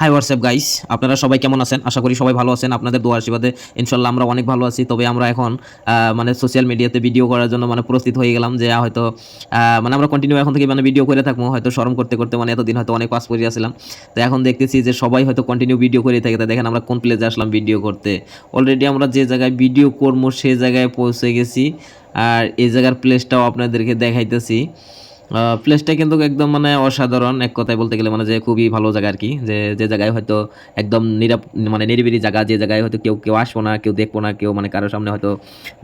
High WhatsApp guys আপনারা সবাই কেমন আছেন? আশা করি সবাই ভালো আছেন। আপনাদের দোয়া আশীর্বাদে ইনশাল্লাহ আমরা অনেক ভালো আছি। তবে আমরা এখন মানে সোশ্যাল মিডিয়াতে ভিডিও করার জন্য মানে প্রস্তুত হয়ে গেলাম যে হয়তো মানে আমরা কন্টিনিউ এখন থেকে মানে ভিডিও করে থাকব। হয়তো শরম করতে করতে মানে এতদিন হয়তো অনেক পাস করিয়াছিলাম তো এখন দেখতেছি যে সবাই হয়তো কন্টিনিউ ভিডিও করে থাকে। দেখেন আমরা কোন প্লেসে আসলাম ভিডিও করতে। অলরেডি আমরা যে জায়গায় ভিডিও করব, সে জায়গায় পৌঁছে গেছি। আর এই জায়গার প্লেসটাও আপনাদেরকে দেখাইতেছি। প্লেসটা কিন্তু একদম মানে অসাধারণ। এক কথায় বলতে গেলে মানে যে খুবই ভালো জায়গা আর কি। যে যে জায়গায় হয়তো একদম নিরাপ মানে নিরিবিলি জায়গা, যে জায়গায় হয়তো কেউ কেউ আসব না, কেউ দেখব না, কেউ মানে কারোর সামনে হয়তো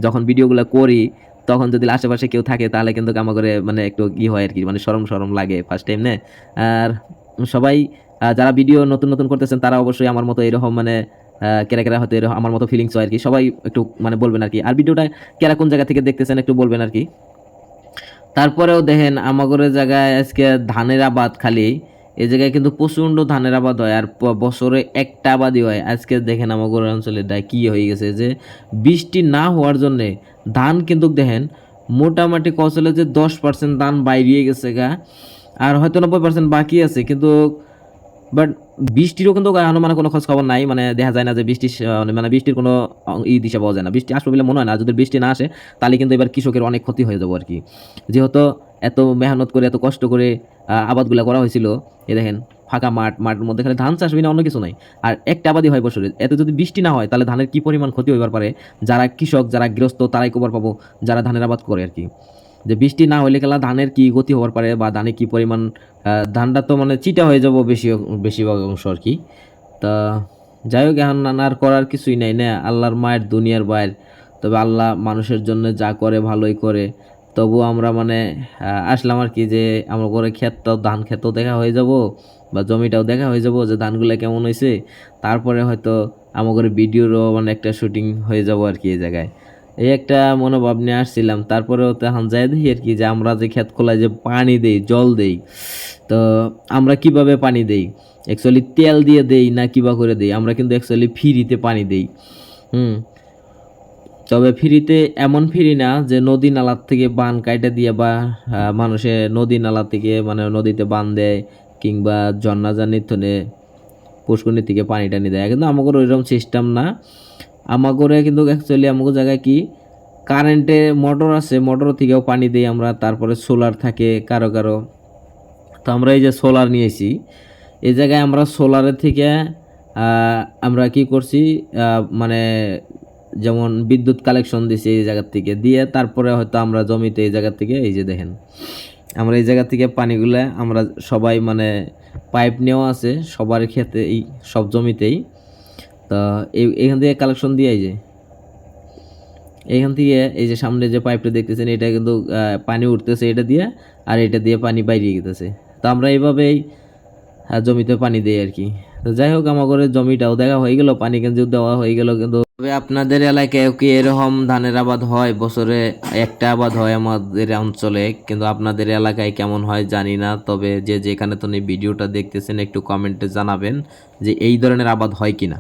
যখন ভিডিওগুলো করি, তখন যদি আশেপাশে কেউ থাকে, তাহলে কিন্তু আমার করে মানে একটু ই হয় আর কি মানে সরম সরম লাগে ফার্স্ট টাইম নে? আর সবাই যারা ভিডিও নতুন নতুন করতেছেন, তারা অবশ্যই আমার মতো এরকম মানে কেরা কেরা হয়তো এরকম আমার মতো ফিলিংস হয় আর কি। সবাই একটু মানে বলবেন আর কি। আর ভিডিওটা কেরা কোন জায়গা থেকে দেখতেছেন একটু বলবেন আর কি। তারপরেও দেখেন আমাগরের জায়গায় আজকে ধানের আবাদ খালি। এই জায়গায় কিন্তু প্রচণ্ড ধানের আবাদ হয়, আর বছরে একটা আবাদই হয়। আজকে দেখেন আমাগর অঞ্চলে দা কী হয়ে গেছে যে, বৃষ্টি না হওয়ার জন্যে ধান কিন্তু দেখেন মোটামুটি কচলে যে দশ পার্সেন্ট ধান বাইরিয়ে গেছে গা, আর হয়তো নব্বই পার্সেন্ট বাকি আছে। কিন্তু বাট বৃষ্টিরও কিন্তু মানে কোনো খোঁজ খবর নাই। মানে দেখা যায় না যে বৃষ্টি মানে বৃষ্টির কোনো ই দিশা পাওয়া যায় না। বৃষ্টি আসবে বলে মনে হয় না। যদি বৃষ্টি না আসে, তাহলে কিন্তু এবার কৃষকের অনেক ক্ষতি হয়ে যাব আর কি যেহেতু এত মেহনত করে, এত কষ্ট করে আবাদগুলো করা হয়েছিল, এ দেখেন, ফাঁকা মাঠ, মাঠের মধ্যে খালি ধান চাষ বিনা অন্য কিছু নাই। আর একটা আবাদই হয় বছরে। এত যদি বৃষ্টি না হয়, তাহলে ধানের কি পরিমাণ ক্ষতি হইবার পারে? যারা কৃষক, যারা গৃহস্থ, তারাই কবর পাবো, যারা ধানের আবাদ করে আর কি যে বৃষ্টি না হলে গেলা ধানের কি গতি হবার পারে বা ধানে কি পরিমাণ ধানটা তো মানে চিটা হয়ে যাব বেশি, বেশিরভাগ অংশ আর কি। তা যাই হোক, এখন আর করার কিছুই নাই, না? আল্লাহর মায়ের, দুনিয়ার বাইর তবে আল্লাহ মানুষের জন্য যা করে ভালোই করে। তবু আমরা মানে আসলাম আর কি যে আমরা করে ক্ষেতটাও ধান ক্ষেতও দেখা হয়ে যাব বা জমিটাও দেখা হয়ে যাব যে ধানগুলো কেমন হয়েছে তারপরে হয়তো আমার করে ভিডিওরও মানে একটা শুটিং হয়ে যাব আর কি এই জায়গায়। এই একটা মনোভাব নিয়ে আসছিলাম। তারপরেও তখন যাই দেখি আর কি যে আমরা যে ক্ষেত খোলায় যে পানি দেই, জল দেই, তো আমরা কীভাবে পানি দেই? অ্যাকচুয়ালি তেল দিয়ে দেই না কিবা করে দেই? আমরা কিন্তু অ্যাকচুয়ালি ফ্রিতে পানি দেই। হুম। তবে ফ্রিতে এমন ফ্রি না যে নদী নালার থেকে বান কাইটা দিয়ে বা মানুষে নদী নালা থেকে মানে নদীতে বান দেয় কিংবা ঝর্ণা জানির থনে পুষ্করণী থেকে পানি টানি দেয়। কিন্তু আমাদের ওইরকম সিস্টেম না। আমাগরে কিন্তু অ্যাকচুয়ালি আমাকে জায়গায় কি? কারেন্টে মোটর আছে মোটর থেকেও পানি দিই আমরা, তারপরে সোলার থাকে কারও কারও। তো আমরা এই যে সোলার নিয়েছি এই জায়গায় আমরা সোলারের থেকে আমরা কি করছি মানে যেমন বিদ্যুৎ কালেকশন দিছি এই জায়গার থেকে, দিয়ে তারপরে হয়তো আমরা জমিতে এই জায়গার থেকে, এই যে দেখেন, আমরা এই জায়গা থেকে পানিগুলো আমরা সবাই মানে পাইপ নেওয়া আছে, সবার ক্ষেতে এই সব জমিতেই। তো এই এখান থেকে কালেকশন দিয়ে যে। এখান থেকে এই যে সামনে যে পাইপটা দেখতেছেন, এটা কিন্তু পানি উঠতেছে এটা দিয়ে, আর এটা দিয়ে পানি বাইরে গেতেছে। তো আমরা এইভাবেই জমিতে পানি দিই আর কি। তো যাই হোক, আমার জমিটাও দেখা হয়ে গেল, পানি কিন্তু দেওয়া হয়ে গেল কিন্তু। তবে আপনাদের এলাকায় কি এরকম ধানের আবাদ হয়? বছরে একটা আবাদ হয় আমাদের অঞ্চলে, কিন্তু আপনাদের এলাকায় কেমন হয় জানি না। তবে যে যেখানে তো ভিডিওটা দেখতেছেন, একটু কমেন্টে জানাবেন যে এই ধরনের আবাদ হয় কিনা।